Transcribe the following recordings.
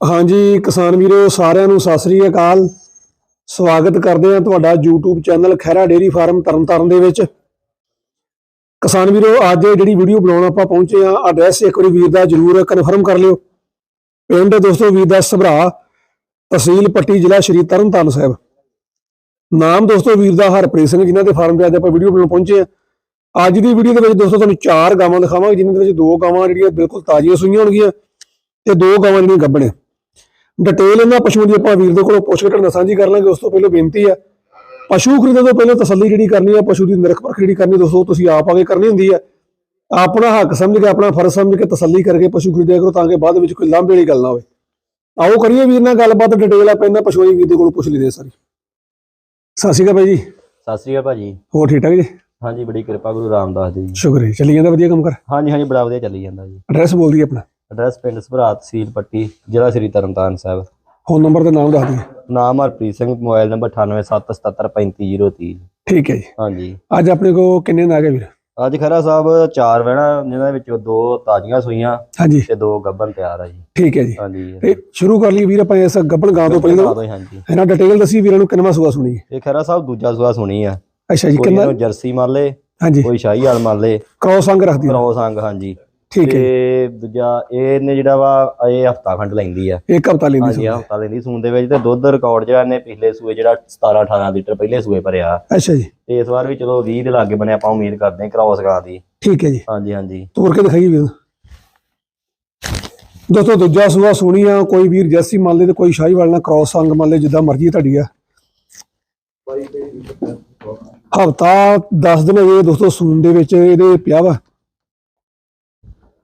ਹਾਂਜੀ, ਕਿਸਾਨ ਵੀਰੋ, ਸਾਰਿਆਂ ਨੂੰ ਸਤਿ ਸ੍ਰੀ ਅਕਾਲ। ਸਵਾਗਤ ਕਰਦੇ ਹਾਂ ਤੁਹਾਡਾ YouTube channel Khaira dairy farm Tarn Taran ਦੇ ਵਿੱਚ। ਕਿਸਾਨ ਵੀਰੋ, ਅੱਜ ਜਿਹੜੀ ਵੀਡੀਓ ਬਣਾਉਣ ਆਪਾਂ ਪਹੁੰਚੇ ਆ ਐਡਰੈਸ ਇੱਕ ਵਾਰੀ ਵੀਰ ਦਾ ਜਰੂਰ ਕਨਫਰਮ ਕਰ ਲਿਓ। ਪਿੰਡ ਦੋਸਤੋ, ਵੀਰ ਦਾ ਸਭਰਾ, ਤਹਿਸੀਲ ਪੱਟੀ, ਜ਼ਿਲ੍ਹਾ ਸ਼੍ਰੀ ਤਰਨਤਾਰਨ ਸਾਹਿਬ। ਨਾਮ ਦੋਸਤੋ, ਵੀਰ ਦਾ ਹਰਪ੍ਰੀਤ ਸਿੰਘ, ਜਿਨ੍ਹਾਂ ਦੇ ਫਾਰਮ ਤੇ ਅੱਜ ਆਪਾਂ ਵੀਡੀਓ ਬਣਾਉਣ ਪਹੁੰਚੇ ਆ ਅੱਜ ਦੀ ਵੀਡੀਓ ਦੇ ਵਿੱਚ ਦੋਸਤੋ, ਤੁਹਾਨੂੰ ਚਾਰ ਗਾਵਾਂ ਦਿਖਾਵਾਂਗੇ, ਜਿਨ੍ਹਾਂ ਦੇ ਵਿੱਚ ਦੋ ਗਾਵਾਂ ਜਿਹੜੀਆਂ ਬਿਲਕੁਲ ਤਾਜ਼ੀਆਂ ਸੂਈਆਂ ਹੋਣਗੀਆਂ ਤੇ ਦੋ ਗਾਵਾਂ ਜਿਹੜੀਆਂ ਗੱਭਣੇ ਡਿਟੇਲ ਇਹਨਾਂ ਪਸ਼ੂਆਂ ਦੀ ਆਪਾਂ ਵੀਰ ਦੇ ਕੋਲੋਂ ਪੁੱਛ ਕੇ ਤੁਹਾਨੂੰ ਸਾਂਝੀ ਕਰ ਲਾਂਗੇ ਉਸ ਤੋਂ ਪਹਿਲਾਂ ਬੇਨਤੀ ਆ ਪਸ਼ੂ ਖਰੀਦਣ ਤੋਂ ਪਹਿਲਾਂ ਤਸੱਲੀ ਜਿਹੜੀ ਕਰਨੀ ਆ ਪਸ਼ੂ ਦੀ ਨਿਰਖ ਪਰਖ ਜਿਹੜੀ ਕਰਨੀ ਦੋਸਤੋ ਤੁਸੀਂ ਆਪ ਆ ਕੇ ਕਰਨੀ ਹੁੰਦੀ ਆ। ਆਪਣਾ ਹੱਕ ਸਮਝ ਕੇ ਆਪਣਾ ਫਰਜ਼ ਸਮਝ ਕੇ ਤਸੱਲੀ ਕਰਕੇ ਪਸ਼ੂ ਖਰੀਦਿਆ ਕਰੋ ਤਾਂ ਕਿ ਬਾਅਦ ਵਿੱਚ ਕੋਈ ਲਾਂਭੇ ਵਾਲੀ ਗੱਲ ਨਾ ਹੋਵੇ। ਆਓ ਕਰੀਏ ਵੀਰ ਨਾਲ ਗੱਲਬਾਤ ਡਿਟੇਲ ਆਪਾਂ ਇਹਨਾਂ ਪਸ਼ੂਆਂ ਦੀ ਵੀਰ ਦੇ ਕੋਲੋਂ ਪੁੱਛ ਲਈਏ ਸਾਰੀ। ਸਤਿ ਸ਼੍ਰੀ ਅਕਾਲ ਬਾਈ ਜੀ। ਸਤਿ ਸ੍ਰੀ ਅਕਾਲ ਭਾਜੀ। ਹੋਰ ਠੀਕ ਠਾਕ ਜੀ? ਹਾਂਜੀ ਬੜੀ ਕਿਰਪਾ ਗੁਰੂ ਰਾਮਦਾਸ ਦੀ ਜੀ। ਸ਼ੁਕਰ ਹੈ ਚੱਲੀ ਜਾਂਦਾ ਵਧੀਆ ਕੰਮ ਕਰ ਹਾਂਜੀ ਹਾਂਜੀ ਬੜਾ ਵਧੀਆ ਚੱਲੀ ਜਾਂਦਾ ਜੀ। ਐਡਰੈਸ ਬੋਲ ਦਈਏ ਆਪਣਾ। ਐਡਰੈਸ ਪਿੰਡ ਸਭਰਾ ਤਹਿਸੀਲ ਪੱਟੀ ਜ਼ਿਲ੍ਹਾ ਸ੍ਰੀ ਤਰਨਤਾਰਨ ਸਾਹਿਬ। ਫੋਨ ਨੰਬਰ ਤੇ ਨਾਮ ਦੱਸ ਦਈਏ ਨਾਮ ਹਰਪ੍ਰੀਤ ਸਿੰਘ ਮੋਬਾਈਲ ਨੰਬਰ 9877735030 ਠੀਕ ਹੈ ਜੀ। ਹਾਂਜੀ। ਅੱਜ ਆਪਣੇ ਕੋ ਕਿੰਨੇ ਨਾਗ ਹੈ ਵੀਰ? ਅੱਜ ਖਰਾ ਸਾਹਿਬ ਚਾਰ ਵਹਿਣਾ ਜਿਨ੍ਹਾਂ ਵਿੱਚੋਂ ਦੋ ਤਾਜ਼ੀਆਂ ਸੂਈਆਂ ਹਾਂਜੀ। ਤੇ ਦੋ ਗੱਬਨ ਤਿਆਰ ਆ ਜੀ। ਠੀਕ ਹੈ ਜੀ। ਹਾਂਜੀ। ਤੇ ਸ਼ੁਰੂ ਕਰ ਲਈ ਵੀਰ ਆਪਾਂ ਇਸ ਗੱਬਣ ਗਾਂ ਤੋਂ ਪਹਿਲਾਂ। ਹਾਂਜੀ। ਇਹਨਾਂ ਡਿਟੇਲ ਦੱਸੀ ਵੀਰਾਂ ਨੂੰ ਕਿੰਨਾ ਸੂਆ ਸੁਣੀ ਇਹ ਖਰਾ ਸਾਹਿਬ ਦੂਜਾ ਸੂਆ ਸੁਣੀ ਆ। ਅੱਛਾ ਜੀ ਕਿੰਨਾ ਜਰਸੀ ਮੰਨ ਲੇ ਹਾਂਜੀ। ਕੋਈ ਸ਼ਾਹੀ ਹਾਲ ਮੰਨ ਲੇ। ਕ੍ਰੋਸ ਅੰਗ ਰੱਖਦੀ ਕਰੋਸ ਅੰਗ ਹਾਂਜੀ। ਠੀਕ ਹੈ ਤੇ ਦੂਜਾ ਇਹਨੇ ਜਿਹੜਾ ਵਾ ਇਹ ਹਫਤਾ ਖੰਡ ਲੈਂਦੀ ਆ। ਇੱਕ ਹਫਤਾ ਲੈਂਦੀ ਹਾਂਜੀ ਹਫਤਾ ਲੈਂਦੀ ਸੂਣ ਦੇ ਵਿੱਚ ਤੇ ਦੁੱਧ ਰਿਕਾਰਡ ਜਿਹੜਾ ਇਹਨੇ ਪਿਛਲੇ ਸੂਏ ਜਿਹੜਾ 17 18 ਲੀਟਰ ਪਹਿਲੇ ਸੂਏ ਭਰਿਆ। ਅੱਛਾ ਜੀ। ਤੇ ਇਸ ਵਾਰ ਵੀ ਚਲੋ 20 ਦੇ ਲਾਗੇ ਬਣੇ ਆਪਾਂ ਉਮੀਦ ਕਰਦੇ ਹਾਂ ਕ੍ਰਾਸ ਗਾਂ ਦੀ। ਠੀਕ ਹੈ ਜੀ। ਹਾਂਜੀ ਹਾਂਜੀ। ਤੋੜ ਕੇ ਦਿਖਾਈਏ ਵੀਰ। ਦੋਸਤੋ ਦੂਜਾ ਸੂਆ ਸੁਣੀ ਆ ਕੋਈ ਵੀਰ ਜੈਸੀ ਮੰਨ ਲੇ ਤੇ ਕੋਈ ਸ਼ਾਹੀਵਾਲ ਨਾਲ ਕ੍ਰੋਸ ਅੰਗ ਮੰਨ ਲੇ ਜਿੱਦਾਂ ਮਰਜ਼ੀ ਤੁਹਾਡੀ ਆ। ਹਫਤਾ 10 ਦਿਨ ਇਹ ਦੋਸਤੋ ਸੂਣ ਦੇ ਵਿੱਚ ਇਹਦੇ ਪਿਆ ਵਾ।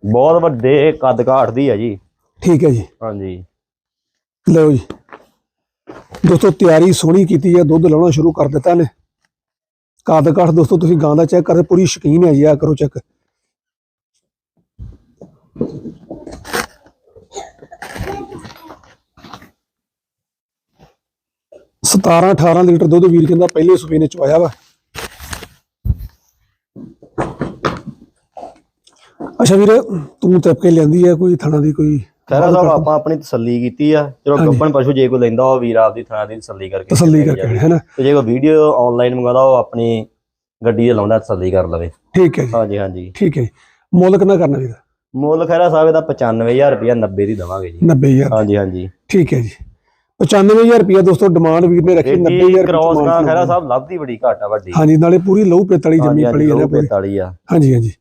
ਬਹੁਤ ਵੱਡੇ ਕੱਦ ਕਾਠਦੀ ਆ ਜੀ। ਠੀਕ ਹੈ ਜੀ। ਹਾਂਜੀ। ਲਓ ਜੀ। ਦੋਸਤੋ ਤਿਆਰੀ ਸੋਹਣੀ ਕੀਤੀ ਹੈ ਦੁੱਧ ਲਾਉਣਾ ਸ਼ੁਰੂ ਕਰ ਦਿੱਤਾ ਨੇ ਕਾਦ ਕਾਠ ਦੋਸਤੋ ਤੁਸੀਂ ਗਾਂ ਦਾ ਚੈੱਕ ਕਰਦੇ ਪੂਰੀ ਸ਼ਕੀਨ ਹੈ ਜੀ ਆ ਕਰੋ ਚੈੱਕ। ਸਤਾਰਾਂ 18 ਲੀਟਰ ਦੁੱਧ ਵੀਰ ਕਹਿੰਦਾ ਪਹਿਲੇ ਸੂਬੇ ਨੇ ਚਵਾਇਆ ਵਾ। ਅੱਛਾ ਵੀਰ ਤੂੰ ਤੱਪ ਕੇ ਲਿਆਂਦੀ ਹੈ ਕੋਈ ਥਣਾ ਦੀ ਕੋਈ ਖੈਰਾ ਸਾਹਿਬ ਆਪਾਂ ਆਪਣੀ ਤਸੱਲੀ ਕੀਤੀ ਆ। ਚਲੋ ਗੱਬਣ ਪਸ਼ੂ ਜੇ ਕੋਈ ਲੈਂਦਾ ਉਹ ਵੀਰ ਆਪਦੀ ਥਾਂ ਦੀ ਤਸੱਲੀ ਕਰਕੇ ਤਸੱਲੀ ਕਰਕੇ। ਹੈ ਨਾ ਤੇ ਜੇ ਕੋਈ ਵੀਡੀਓ ਆਨਲਾਈਨ ਮੰਗਾਦਾ ਉਹ ਆਪਣੀ ਗੱਡੀ ਦੇ ਲਾਉਂਦਾ ਤਸੱਲੀ ਕਰ ਲਵੇ। ਠੀਕ ਹੈ ਜੀ। ਹਾਂਜੀ ਹਾਂਜੀ। ਠੀਕ ਹੈ ਮੁੱਲ ਕਿੰਨਾ ਕਰਨਾ ਵੀਰ? ਮੁੱਲ ਖੈਰਾ ਸਾਹਿਬ ਇਹਦਾ 95000 ਰੁਪਇਆ 90 ਦੀ ਦਵਾਂਗੇ ਜੀ। 90000 ਹਾਂਜੀ ਹਾਂਜੀ। ਠੀਕ ਹੈ ਜੀ। 95000 ਰੁਪਏ ਦੋਸਤੋ ਡਿਮਾਂਡ ਵੀਰ ਨੇ ਰੱਖੀ ਇਹ 90000 ਕ੍ਰਾਸ ਗਾਂ ਖੈਰਾ ਸਾਹਿਬ ਲੱਭਦੀ ਬੜੀ ਘੱਟ ਆ ਵੱਡੀ। ਹਾਂਜੀ ਨਾਲੇ ਪੂਰੀ ਲਹੂ ਪੇਤਲੀ ਜੰਮੀ ਪੜੀ ਹੈ ਨਾ ਪੂਰੀ 45 ਆ। ਹਾਂਜੀ ਹਾਂਜੀ।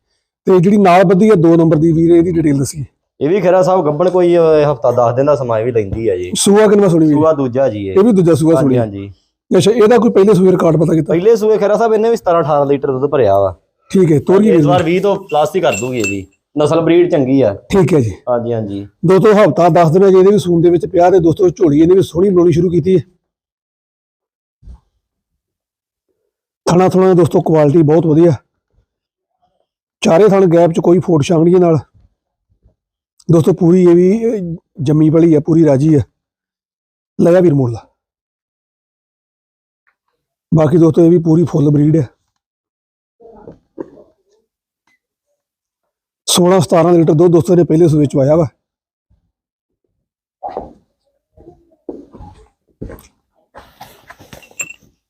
ਤੇ ਜਿਹੜੀ ਨਾਲ ਬੱਧੀ ਹੈ 2 ਨੰਬਰ ਦੀ ਵੀਰ ਇਹਦੀ ਡਿਟੇਲ ਦੱਸੀ। ਇਹ ਵੀ ਖੈਰਾ ਸਾਹਿਬ ਗੱਬਣ ਕੋਈ ਹਫਤਾ 10 ਦਿਨ ਦਾ ਸਮਾਂ ਇਹ ਵੀ ਲੈਂਦੀ ਆ ਜੀ। ਸੂਆ ਕਿੰਨਾ ਸੁਣੀ ਵੀਰ? ਸੂਆ ਦੂਜਾ ਜੀ ਇਹ। ਇਹ ਵੀ ਦੂਜਾ ਸੂਆ ਹਾਂਜੀ ਸੁਣੀ ਹਾਂਜੀ। ਅੱਛਾ ਇਹਦਾ ਕੋਈ ਪਹਿਲੇ ਸੂਏ ਰਿਕਾਰਡ ਪਤਾ ਕੀਤਾ? ਪਹਿਲੇ ਸੂਏ ਖੈਰਾ ਸਾਹਿਬ ਇਹਨੇ ਵੀ 17 18 ਲੀਟਰ ਦੁੱਧ ਭਰਿਆ ਵਾ। ਠੀਕ ਹੈ ਤੋਰੀਏ ਇਸ ਵੀਰ ਵਾਰ 20 ਤੋਂ ਪਲੱਸ ਹੀ ਕਰ ਦੂਗੀ ਇਹ ਵੀ। ਨਸਲ ਬਰੀਡ ਚੰਗੀ ਆ। ਠੀਕ ਹੈ ਜੀ। ਹਾਂਜੀ ਹਾਂਜੀ। ਦੋਸਤੋ ਹਫਤਾ 10 ਦਿਨ ਅਜੇ ਇਹਦੇ ਵੀ ਸੂਨ ਦੇ ਵਿੱਚ ਪਿਆ ਤੇ ਦੋਸਤੋ ਝੋਲੀ ਇਹਨੇ ਵੀ ਸੋਹਣੀ ਬਣਾਉਣੀ ਸ਼ੁਰੂ ਕੀਤੀ ਹੈ। ਥਣਾ ਥਣਾ ਦੋਸਤੋ ਕੁਆਲਿਟੀ ਬਹੁਤ ਵਧੀਆ। ਚਾਰੇ ਥਣ ਗੈਪ ਚ ਕੋਈ ਫੋਟ ਛਾਂਗ ਨਾਲ। ਦੋਸਤੋ, ਪੂਰੀ ਇਹ ਵੀ ਜੰਮੀ ਵਾਲੀ ਹੈ ਪੂਰੀ ਰਾਜੀ ਹੈ ਲਿਆ ਵੀਰ ਮੋੜ ਬਾਕੀ ਦੋਸਤੋ, ਇਹ ਵੀ ਪੂਰੀ ਫੁੱਲ ਬਰੀਡ ਹੈ 16 17 ਲੀਟਰ ਦੁੱਧ ਦੋਸਤੋ ਨੇ ਪਹਿਲੇ ਸੂਏ ਚ ਪਾਇਆ ਵਾ।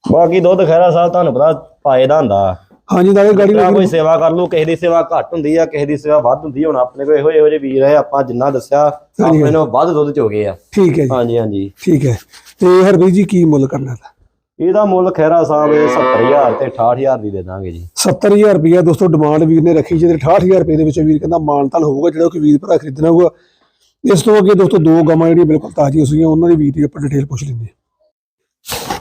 ਬਾਕੀ ਦੁੱਧ ਖੈਰਾ ਸਾਹਿਬ ਤੁਹਾਨੂੰ ਪਤਾ, ਪਾਏ ਦਾ ਹੁੰਦਾ। ਹਾਂਜੀ ਨਾਲੇ ਗਾੜੀ ਜਿਹੜਾ ਕੋਈ ਸੇਵਾ ਕਰ ਲੂ ਕਿਸੇ ਦੀ ਸੇਵਾ ਘੱਟ ਹੁੰਦੀ ਆ ਕਿਸੇ ਦੀ ਸੇਵਾ ਵੱਧ ਹੁੰਦੀ ਆ ਹੁਣ ਆਪਣੇ ਕੋਲ ਇਹੋ ਇਹੋ ਜਿਹੇ ਵੀਰ ਹੈ ਆਪਾਂ ਜਿੰਨਾ ਦੱਸਿਆ ਆਪਣੇ ਨੂੰ ਵੱਧ ਦੁੱਧ ਚੋਗੇ ਆ। ਠੀਕ ਹੈ ਜੀ। ਹਾਂਜੀ ਹਾਂਜੀ। ਠੀਕ ਹੈ। ਤੇ ਹਰਬੀਰ ਜੀ ਕੀ ਮੁੱਲ ਕਰਨਾ ਦਾ ਇਹਦਾ ਮੁੱਲ ਖੈਰਾ ਸਾਹਿਬ ਇਹ 70000 ਤੇ 68000 ਦੀ ਦੇ ਦਾਂਗੇ ਜੀ। 70000 ਰੁਪਇਆ ਦੋਸਤੋ ਡਿਮਾਂਡ ਵੀਰ ਨੇ ਰੱਖੀ ਜਿਹਦੇ 68000 ਰੁਪਏ ਦੇ ਵਿੱਚ ਵੀਰ ਕਹਿੰਦਾ ਮਾਨਤਾਨ ਹੋਊਗਾ ਜਿਹੜਾ ਕੋਈ ਵੀਰ ਭਰਾ ਖਰੀਦਣਾ ਹੋਊਗਾ। ਇਸ ਤੋਂ ਅੱਗੇ ਦੋਸਤੋ ਦੋ ਗਾਵਾਂ ਜਿਹੜੀਆਂ ਬਿਲਕੁਲ ਤਾਜ਼ੀਆਂ ਸੀਗੀਆਂ ਉਹਨਾਂ ਦੀ ਵੀਰ ਦੀ ਆਪਾਂ ਡਿਟੇਲ ਪੁੱਛ ਲੈਂਦੇ ਹਾਂ।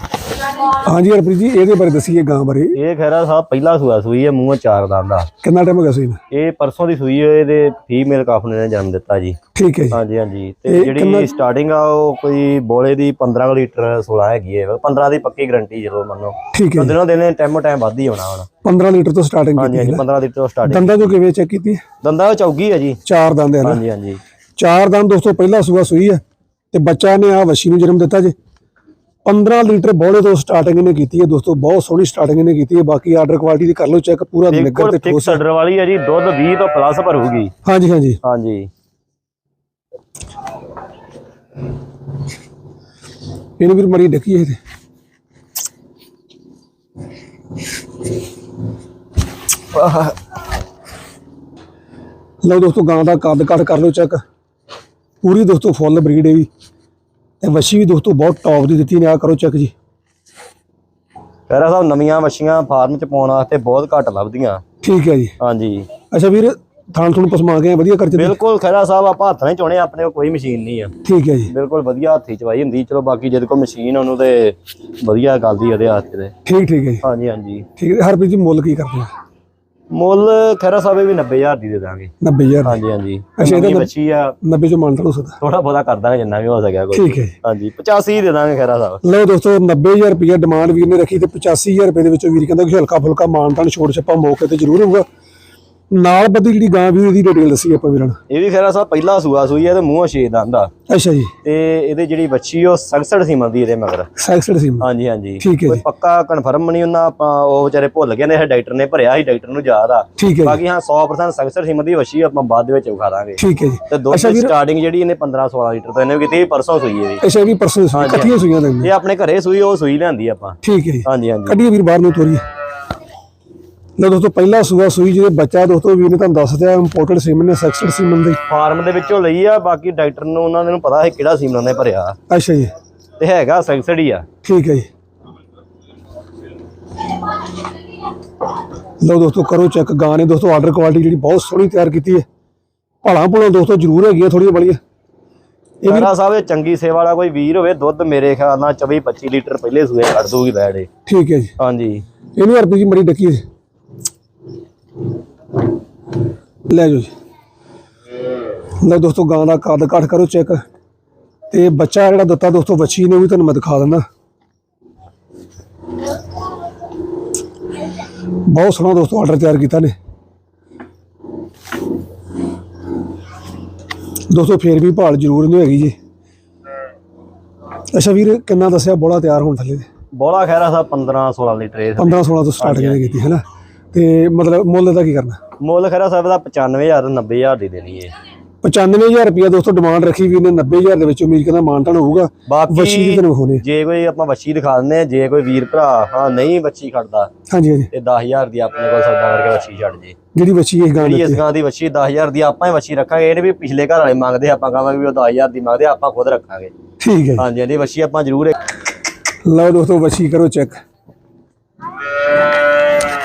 ਹਾਂਜੀ ਹਰਪ੍ਰੀਤ ਜੀ ਇਹਦੇ ਬਾਰੇ ਦੱਸੀਏ ਗਾਂ ਬਾਰੇ। ਇਹ ਖੈਰਾ ਸਾਹਿਬ ਪਹਿਲਾ ਸੂਆ ਸੂਈ ਹੈ ਮੂੰਹ ਚਾਰ ਦੰਦ ਦਾ ਕਿੰਨਾ ਟਾਈਮ ਹੋ ਗਿਆ ਸੀ ਇਹਨੂੰ? ਇਹ ਪਰਸੋਂ ਦੀ ਸੂਈ ਹੋਏ ਇਹਦੇ ਫੀਮੇਲ ਕਾਫਨੇ ਨੇ ਜਨਮ ਦਿੱਤਾ ਜੀ। ਠੀਕ ਹੈ ਜੀ। ਹਾਂਜੀ ਹਾਂਜੀ। ਤੇ ਜਿਹੜੀ ਸਟਾਰਟਿੰਗ ਆ ਉਹ ਕੋਈ ਬੋਲੇ ਦੀ 15 ਕੁ ਲੀਟਰ 16 ਹੈਗੀ ਹੈ। 15 ਦੀ ਪੱਕੀ ਗਰੰਟੀ ਜਦੋਂ ਮੰਨੋ। ਠੀਕ ਹੈ ਜੀ। ਦਿਨੋਂ ਦਿਨ ਟਾਈਮ ਟਾਈਮ ਵੱਧ ਹੀ ਹੋਣਾ ਹੁਣ। 15 ਲੀਟਰ ਤੋਂ ਸਟਾਰਟਿੰਗ ਹਾਂਜੀ ਹਾਂਜੀ 15 ਲੀਟਰ ਤੋਂ ਸਟਾਰਟਿੰਗ ਦੰਦਾਂ ਤੋਂ ਕਿਵੇਂ ਚੈੱਕ ਕੀਤੀ? ਦੰਦਾ ਉਹ ਚੌਗੀ ਹੈ ਜੀ। ਚਾਰ ਦੰਦ ਹੈ ਹਾਂਜੀ ਹਾਂਜੀ। ਚਾਰ ਦੰਦ ਦੋਸਤੋ ਪਹਿਲਾ ਸੂਆ ਸੂਈ ਹੈ। ਤੇ ਬੱਚਾ ਨੇ ਆ ਵਸ਼ੀ ਨੂੰ ਜਨਮ ਦਿੱਤਾ ਜੀ। 15 ਲੀਟਰ ਬੋਲੇ ਤੋਂ ਸਟਾਰਟਿੰਗ ਇਹਨੇ ਕੀਤੀ ਹੈ ਦੋਸਤੋ ਬਹੁਤ ਸੋਹਣੀ ਸਟਾਰਟਿੰਗ ਇਹਨੇ ਕੀਤੀ ਹੈ ਬਾਕੀ ਆਰਡਰ ਕੁਆਲਿਟੀ ਦੀ ਕਰ ਲਓ ਚੈੱਕ ਪੂਰਾ ਨਿੱਗਰ ਤੇ ਠੋਸ ਆਰਡਰ ਵਾਲੀ ਹੈ ਜੀ ਦੁੱਧ 20 ਤੋਂ ਪਲੱਸ ਭਰੂਗੀ। ਹਾਂਜੀ ਹਾਂਜੀ। ਹਾਂਜੀ। ਇਹਨੂੰ ਵੀਰ ਮਰੀ ਡੱਕੀ ਇਹ ਤੇ ਲਓ ਦੋਸਤੋ ਗਾਂ ਦਾ ਕੱਦ ਕੱਟ ਕਰ ਲਓ ਚੈੱਕ ਪੂਰੀ ਦੋਸਤੋ ਫੁੱਲ ਬਰੀਡ ਹੈ ਵੀ। ਤੇ ਵੱਛੀ ਵੀ ਦੋਸਤੋ ਬਹੁਤ ਟੌਪ ਦੀ ਦਿੱਤੀ ਨੇ ਆ ਕਰੋ ਚੈੱਕ ਜੀ। ਖੈਰਾ ਸਾਹਿਬ ਨਵੀਆਂ ਵਛੀਆਂ ਫਾਰਮ ਚ ਪਾਉਣ ਵਾਸਤੇ ਬਹੁਤ ਘੱਟ ਲੱਭਦੀਆਂ। ਠੀਕ ਹੈ ਜੀ। ਹਾਂਜੀ। ਅੱਛਾ ਵੀਰ ਥਾਣ ਥੁਣ ਪਸਮਾ ਕੇ ਵਧੀਆ ਕਰ ਚੁੱਕੇ ਬਿਲਕੁਲ ਖੈਰਾ ਸਾਹਿਬ ਆਪਾਂ ਹੱਥ ਨਾਲ ਹੀ ਚੋਣੇ ਆਪਣੇ ਕੋਲ ਕੋਈ ਮਸ਼ੀਨ ਨਹੀਂ ਆ। ਠੀਕ ਹੈ ਜੀ। ਬਿਲਕੁਲ ਵਧੀਆ ਹੱਥੀ ਚਵਾਈ ਹੁੰਦੀ ਚਲੋ ਬਾਕੀ ਜਿਹਦੇ ਕੋਲ ਮਸ਼ੀਨ ਉਹਨੂੰ ਤੇ ਵਧੀਆ ਗੱਲ ਦੀ ਉਹਦੇ ਹੱਥ ਤੇ। ਠੀਕ ਠੀਕ ਹੈ ਜੀ। ਹਾਂਜੀ ਹਾਂਜੀ। ਠੀਕ ਹੈ ਹਰਪ੍ਰੀਤ ਜੀ ਮੁੱਲ ਕੀ ਕਰਦੇ ਆ ਮੁੱਲ ਖੈਰਾ ਸਾਹਿਬ ਵੀ 90000 ਦੀ ਦੇ ਦਾਂਗੇ। 90000 ਹਾਂਜੀ ਹਾਂਜੀ। ਅੱਛਾ, ਇਹਦਾ ਬੱਚੀ ਆ। 90 ਚੋਂ ਮੰਨ ਲਓ ਸਦਾ। ਥੋੜਾ ਬਹੁਤਾ ਕਰ ਦਾਂਗੇ ਜਿੰਨਾ ਵੀ ਹੋ ਸਕਿਆ ਕੋਈ ਠੀਕ ਹੈ ਹਾਂਜੀ 85 ਦੇ ਦਾਂਗੇ ਖੈਰਾ ਸਾਹਿਬ। ਲਓ ਦੋਸਤੋ 90000 ਰੁਪਏ ਡਿਮਾਂਡ ਵੀਰ ਨੇ ਰੱਖੀ ਤੇ 85000 ਰੁਪਏ ਦੇ ਵਿੱਚੋਂ ਵੀਰ ਕਹਿੰਦਾ ਕਿ ਹਲਕਾ ਫੁਲਕਾ ਮਾਨਤਾਨ ਛੋੜ ਛੱਪਾ ਮੌਕੇ ਤੇ ਜ਼ਰੂਰ ਹੋਊਗਾ। ਨਾਲ ਬੱਦੀ ਜਿਹੜੀ ਗਾਂ ਵੀ ਉਹਦੀ ਡਿਟੇਲ ਦੱਸੀ ਆਪਾਂ ਵੀਰਾਂ ਇਹ ਵੀ ਖੈਰਾ ਸਾਹਿਬ ਪਹਿਲਾ ਸੂਆ ਸੂਈ ਹੈ ਤੇ ਮੂੰਹੋਂ ਛੇ ਦੰਦ ਆ। ਅੱਛਾ ਜੀ। ਤੇ ਇਹਦੇ ਜਿਹੜੀ ਬੱਚੀ ਉਹ 67 ਸੀਮਨ ਦੀ ਇਹਦੇ ਮਗਰ। ਸੈਕਸਡ ਸਿਮ। ਹਾਂਜੀ ਹਾਂਜੀ। ਠੀਕ ਹੈ ਕੋਈ ਪੱਕਾ ਕਨਫਰਮ ਨਹੀਂ ਉਹਨਾਂ ਆਪਾਂ ਉਹ ਵਿਚਾਰੇ ਭੁੱਲ ਗਏ ਨੇ ਇਹ ਡਾਕਟਰ ਨੇ ਭਰਿਆ ਸੀ ਡਾਕਟਰ ਨੂੰ ਯਾਦ ਆ। ਠੀਕ ਹੈ ਜੀ। ਬਾਕੀ ਹਾਂ 100% 67 ਸੀਮਨ ਦੀ ਬੱਚੀ ਆਪਾਂ ਬਾਅਦ ਦੇ ਵਿੱਚ ਵਿਖਾ ਦਾਂਗੇ ਠੀਕ ਹੈ ਜੀ। ਤੇ ਦੁੱਧ ਦੀ ਸਟਾਰਟਿੰਗ ਜਿਹੜੀ ਇਹਨੇ 15 16 ਲੀਟਰ ਤੋਂ ਇਹਨੇ ਕੀਤੀ ਪਰਸੋਂ ਸੂਈ ਜੀ ਅੱਛਾ ਵੀ ਪਰਸੋਂ ਸੂਈ ਇਕੱਠੀਆਂ ਸੂਈਆਂ ਦੇ ਇਹ ਆਪਣੇ ਘਰੇ ਸੂਈ ਉਹ ਸੂਈ ਲਿਆਂਦੀ ਆਪਾਂ। ਠੀਕ ਹੈ ਜੀ। ਹਾਂਜੀ ਹਾਂਜੀ। ਕੱਢੀਏ ਵੀਰ ਬਾਹਰ ਨੂੰ ਤੋਰੀਏ। ਲਓ ਦੋਸਤੋ ਪਹਿਲਾ ਸੂਆ ਸੂਈ ਜਿਹਦੇ ਬੱਚਾ ਦੋਸਤੋ ਵੀਰ ਨੇ ਤੁਹਾਨੂੰ ਦੱਸ ਦਿਆ ਇੰਪੋਰਟਡ ਸੀਮਨ ਨੇ ਸੈਕਸਡ ਸੀਮਨ ਦੇ। ਫਾਰਮ ਦੇ ਵਿੱਚੋਂ ਲਈ ਆ ਬਾਕੀ ਡਾਕਟਰ ਨੂੰ ਉਹਨਾਂ ਨੂੰ ਪਤਾ ਹੈ ਕਿਹੜਾ ਸੀਮਨ ਨੇ ਭਰਿਆ। ਅੱਛਾ ਜੀ। ਤੇ ਹੈਗਾ ਸੈਂਸੜੀ ਆ। ਠੀਕ ਹੈ ਜੀ। ਲਓ ਦੋਸਤੋ ਕਰੋ ਚੈੱਕ ਗਾਂ ਨੇ ਦੋਸਤੋ ਆਰਡਰ ਕੁਆਲਿਟੀ ਜਿਹੜੀ ਬਹੁਤ ਸੋਹਣੀ ਤਿਆਰ ਕੀਤੀ ਹੈ। ਭਲਾ ਭੁਲਾ ਦੋਸਤੋ ਜ਼ਰੂਰ ਹੈਗੀਆਂ ਥੋੜੀਆਂ ਬੜੀਆਂ ਇਹ ਖੈਰਾ ਸਾਹਿਬ ਇਹ ਚੰਗੀ ਸੇਵਾ ਵਾਲਾ ਕੋਈ ਵੀਰ ਹੋਵੇ ਦੁੱਧ ਮੇਰੇ ਖਿਆਲ ਨਾਲ 24 25 ਲੀਟਰ ਪਹਿਲੇ ਸੂਏ ਕੱਢ ਦੂਗੀ ਬੈੜੇ ਠੀਕ ਹੈ ਜੀ। ਹਾਂਜੀ। ਇਹਨੂੰ ਅਰਬੀ ਜੀ ਮਰੀ ਡੱਕੀ ਹੈ। ਲੈ ਜਾਓ ਜੀ। ਲਓ ਦੋਸਤੋ ਗਾਂ ਦਾ ਕੱਦ ਕੱਟ ਕਰੋ ਚੈੱਕ। ਤੇ ਬੱਚਾ ਜਿਹੜਾ ਦਿੱਤਾ ਦੋਸਤੋ ਬੱਚੀ ਨੇ ਉਹ ਵੀ ਤੁਹਾਨੂੰ ਮੈਂ ਦਿਖਾ ਦਿੰਦਾ। ਬਹੁਤ ਸੋਹਣਾ ਦੋਸਤੋ ਆਰਡਰ ਤਿਆਰ ਕੀਤਾ ਨੇ। ਦੋਸਤੋ ਫੇਰ ਵੀ ਭਾਲ ਜ਼ਰੂਰ ਨਹੀਂ ਹੈਗੀ ਜੀ। ਅੱਛਾ ਵੀਰ ਕਿੰਨਾ ਦੱਸਿਆ ਬੋਲਾ ਤਿਆਰ ਹੋਣ ਥੱਲੇ? ਬੋਲਾ ਖੈਰਾ ਸਾਹਿਬ 15 16 ਲੀਟਰ ਇਹ। 15 16 ਤੋਂ ਸਟਾਰਟ ਕੀਤੀ ਹੈ ਨਾ? ਤੇ ਮਤਲਬ ਮੁੱਲ ਦਾ ਕੀ ਕਰਨਾ? ਮੁੱਲ ਖੈਰਾ ਸਾਹਿਬ ਦਾ 95000 90000 ਦੀ ਦੇਣੀ ਹੈ। 95000 ਰੁਪਇਆ ਦੋਸਤੋ ਡਿਮਾਂਡ ਰੱਖੀ ਵੀ ਨੇ 90000 ਦੇ ਵਿੱਚ ਉਮੀਦ ਕਰਦਾ ਮਾਨਤਾਨ ਹੋਊਗਾ। ਵੱਛੀ ਦੀ ਤੁਹਾਨੂੰ ਹੋਣੀ ਜੇ ਕੋਈ ਆਪਾਂ ਵੱਛੀ ਦਿਖਾ ਦਿੰਦੇ ਹਾਂ ਜੇ ਕੋਈ ਵੀਰ ਭਰਾ ਹਾਂ ਨਹੀਂ ਵੱਛੀ ਖੜਦਾ ਹਾਂਜੀ ਹਾਂਜੀ। ਤੇ 10000 ਦੀ ਆਪਣੇ ਕੋਲ ਸੌਦਾ ਕਰਕੇ ਵੱਛੀ ਛੱਡ ਜੇ। ਜਿਹੜੀ ਬੱਚੀ ਇਸ ਗਾਂ ਦੀ ਇਸ ਗਾਂ ਦੀ ਵੱਛੀ 10000 ਦੀ ਆਪਾਂ ਹੀ ਵੱਛੀ ਰੱਖਾਂਗੇ। ਇਹ ਨੀ ਵੀ ਪਿਛਲੇ ਘਰ ਵਾਲੇ ਮੰਗਦੇ ਆਪਾਂ ਕਹਾਂਗੇ ਵੀ ਉਹ 10000 ਦੀ ਮੰਗਦੇ ਆਪਾਂ ਖੁਦ ਰੱਖਾਂਗੇ। ਠੀਕ ਹੈ ਹਾਂਜੀ ਇਹਦੀ ਵੱਛੀ ਆਪਾਂ ਜ਼ਰੂਰ। ਲਓ ਦੋਸਤੋ ਬੱਚੀ ਕਰੋ ਚੈੱਕ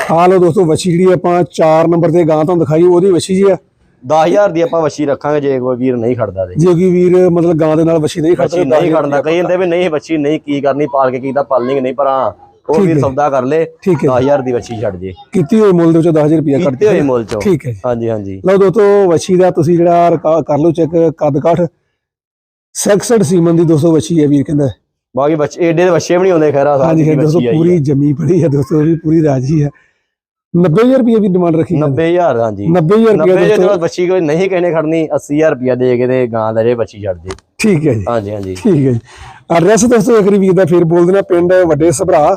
ਆ ਲਓ ਦੋਸਤੋ ਬੱਚੀ ਜਿਹੜੀ ਆਪਾਂ 4 ਨੰਬਰ ਤੇ ਗਾਂ ਤੁਹਾਨੂੰ ਦਿਖਾਈ ਉਹਦੀ ਬੱਚੀ ਜੀ ਆ। 10000 ਦੀ ਆਪਾਂ ਵੱਛੀ ਰੱਖਾਂਗੇ ਜੇ ਕੋਈ ਵੀਰ ਨਹੀਂ ਖੜਦਾ ਤੇ। ਜੇ ਕੋਈ ਵੀਰ ਮਤਲਬ ਗਾਂ ਦੇ ਨਾਲ ਬੱਚੀ ਨਹੀਂ ਵੱਛੀ ਖੜਦਾ ਨਹੀਂ ਖੜਦਾ ਕਈ ਹੁੰਦੇ ਵੀ ਨਹੀਂ ਵੱਛੀ ਨਹੀਂ ਕੀ ਕਰਨੀ ਪਾਲ ਕੇ ਕੀਦਾ ਪਾਲਣੀ ਨਹੀਂ ਪਰ ਹਾਂ ਉਹ ਵੀਰ ਸੌਦਾ ਕਰ ਲੇ ਠੀਕ ਹੈ 10000 ਦੀ ਵੱਛੀ ਛੱਡ ਜੇ। ਕੀਤੀ ਹੋਈ ਮੁੱਲ ਦੇ ਵਿੱਚੋਂ 10000 ਰੁਪਇਆ ਕੱਟ ਕੀਤੇ ਹੋਏ ਮੁੱਲ ਚੋਂ। ਠੀਕ ਹੈ ਹਾਂਜੀ ਹਾਂਜੀ। ਲਓ ਦੋਸਤੋ ਵੱਛੀ ਦਾ ਤੁਸੀਂ ਜਿਹੜਾ ਕਰ ਲਓ ਚੈੱਕ ਕੱਦ ਕਾਠ। ਸੈਕਸਡ ਸੀਮਨ ਦੀ 200 ਵੱਛੀ ਹੈ ਵੀਰ ਕਹਿੰਦਾ। ਬਾਕੀ ਬੱਚੇ ਏਡੇ ਦੇ ਬੱਚੇ ਵੀ ਨਹੀਂ ਹੁੰਦੇ ਖੈਰਾ ਸਾਹਿਬ ਹਾਂਜੀ ਦੋਸਤੋ ਵੱਛੀ ਪੂਰੀ ਜਮੀ ਪੜੀ ਹੈ ਦੋਸਤੋ ਵੀ ਪੂਰੀ ਰਾਜੀ ਹੈ। 90000 ਰੁਪਏ ਵੀ ਡਿਮਾਂਡ ਰੱਖੀ ਜਾਂਦੀ। 90000 ਹਾਂਜੀ। 90000 90 ਰੁਪਏ ਦੋਸਤੋ ਚਲੋ ਬੱਚੀ ਕੋਈ ਨਹੀਂ ਕਹਿਣੇ ਖੜਨੀ 80000 ਰੁਪਿਆ ਦੇ ਕੇ ਤੇ ਗਾਂ ਦਾ ਜੇ ਬੱਚੀ ਛੱਡ ਦੇ। ਠੀਕ ਹੈ ਜੀ। ਹਾਂਜੀ ਹਾਂਜੀ। ਠੀਕ ਹੈ ਜੀ। ਐਡਰੈਸ ਦੋਸਤੋ ਇੱਕ ਵਾਰੀ ਦਾ ਫੇਰ ਬੋਲ ਦੇਣਾ ਪਿੰਡ ਵੱਡੇ ਸਭਰਾ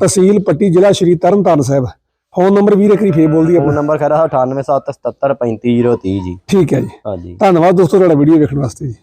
ਤਹਿਸੀਲ ਪੱਟੀ ਜ਼ਿਲ੍ਹਾ ਸ਼੍ਰੀ ਤਰਨਤਾਰਨ ਸਾਹਿਬ। ਫੋਨ ਨੰਬਰ ਵੀਰ ਵਾਰੀ ਫੇਰ ਬੋਲ ਦੀ ਫੋਨ ਨੰਬਰ ਖੈਰਾ 98777 35030 ਜੀ। ਠੀਕ ਹੈ ਜੀ। ਹਾਂਜੀ। ਧੰਨਵਾਦ ਦੋਸਤੋ ਤੁਹਾਡਾ ਵੀਡੀਓ ਵੇਖਣ ਵਾਸਤੇ ਜੀ।